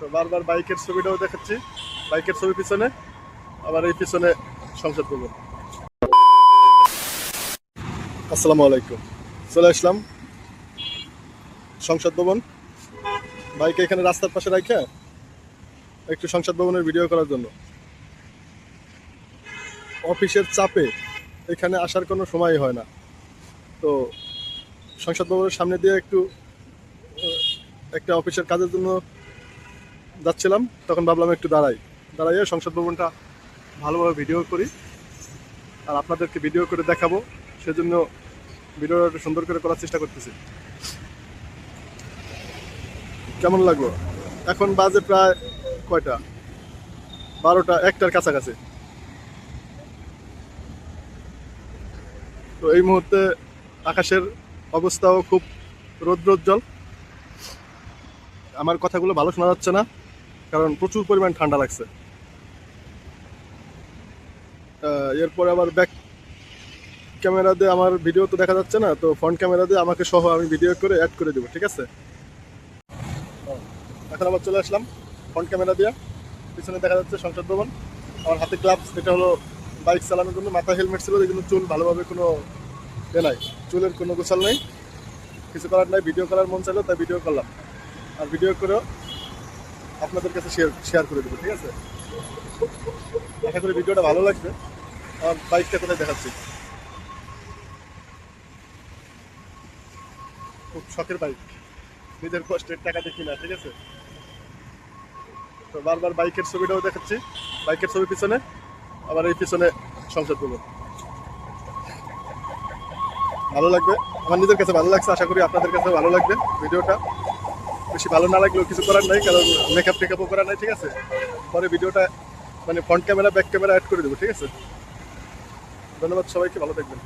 তো বারবার বাইকের ছবিটাও দেখাচ্ছি। বাইকের ছবি পিছনে, আবার এই পিছনে সংসদ ভবন। আসসালামু আলাইকুম। চলে আসলাম সংসদ ভবন। বাইকে এখানে রাস্তার পাশে রাখা একটু সংসদ ভবনের ভিডিও করার জন্য। অফিসের চাপে এখানে আসার কোনো সময় হয় না। তো সংসদ ভবনের সামনে দিয়ে একটু একটা অফিসের কাজের জন্য যাচ্ছিলাম, তখন ভাবলাম একটু দাঁড়াই। দাঁড়াইয়ে সংসদ ভবনটা ভালোভাবে ভিডিও করি আর আপনাদেরকে ভিডিও করে দেখাবো, সেজন্য ভিডিওটা একটু সুন্দর করে করার চেষ্টা করতেছি। কেমন লাগল? এখন বাজে প্রায় কয়টা? বারোটা, একটার কাছাকাছি। তো এই মুহূর্তে আকাশের অবস্থাও খুব রৌদ্রোজ্জ্বল। আমার কথাগুলো ভালো শোনা যাচ্ছে না। কারণ প্রচুর পরিমাণ ঠান্ডা লাগছে। এরপর আবার ব্যাক ক্যামেরা দিয়ে আমার ভিডিও তো দেখা যাচ্ছে না, তো ফ্রন্ট ক্যামেরা দিয়ে আমাকে সহ আমি ভিডিও করে অ্যাড করে দেবো, ঠিক আছে? এখন আবার চলে আসলাম ফ্রন্ট ক্যামেরা দিয়ে। পিছনে দেখা যাচ্ছে সংসদ ভবন। আমার হাতে গ্লাভস এটা হলো বাইক চালানোর জন্য। মাথায় হেলমেট ছিল এই জন্য চুল ভালোভাবে কোনো এ নাই, চুলের কোনো গোছাল নেই। কিছু করার নাই ভিডিও করার মন চাইলো, তাই ভিডিও করলাম। আর ভিডিও করেও আপনাদের কাছে শেয়ার শেয়ার করে দেবো, ঠিক আছে? আশা করি ভিডিওটা ভালো লাগবে। আমার বাইকটা কোথায় দেখাচ্ছি? খুব শখের বাইক। নিজের কষ্টের টাকা দেখি না, ঠিক আছে? তো বারবার বাইকের ছবিটাও দেখাচ্ছি। বাইকের ছবি পিছনে, আবার এই পিছনে সংসদ করব। ভালো লাগবে? আমার নিজের কাছে ভালো লাগছে, আশা করি আপনাদের কাছে ভালো লাগবে ভিডিওটা। বেশি ভালো না লাগলেও কিছু করার নাই, কারণ মেকআপ টেকআপও করার নাই, ঠিক আছে? পরে ভিডিওটা মানে front camera back camera add করে দেবো, ঠিক আছে? ধন্যবাদ সবাইকে, ভালো থাকবেন।